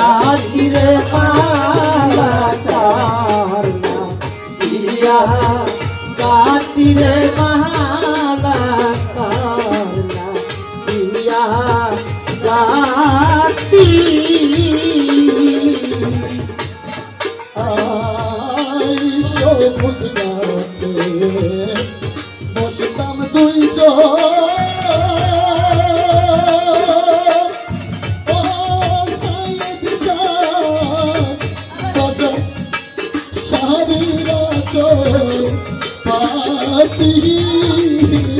কাকিরে পালা কারনা ইয়া কাতিরে পালা কারনা ইয়া কাতি আই সবুজ दी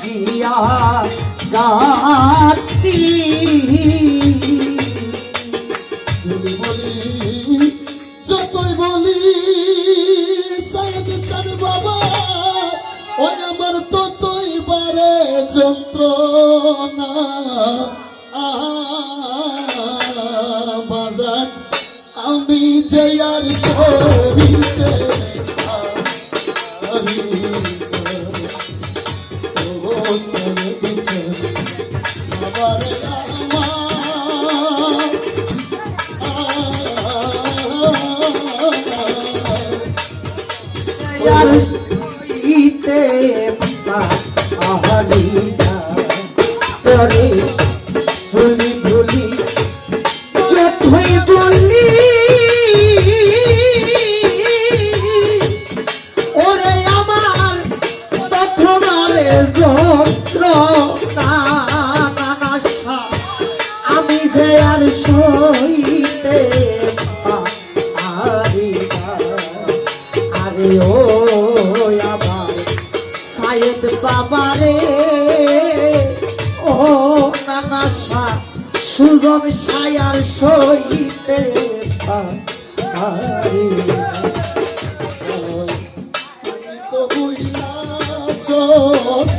দিয়া গাতি বলি বলি বাবা ওই আমার ততই যন্ত্রণা। বাজার আমি যে আর সরি পার। হইতে সাহেব বাবারে ও নানা শাহ সুজন সায়ার সইতে তবু চোখ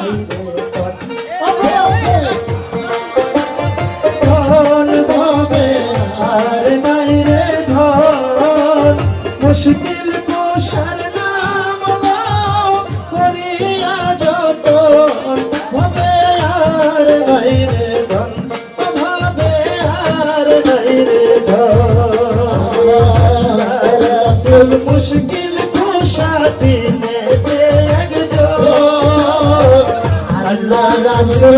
নাই রে ধর, মুশকিল কোষার নাম করিয়া যত ভাবে আর নাই রে ধন, ভাবে আর নাই রে ধর মুশকিল কোষাতি আল্লাহ রাসুল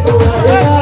তোমার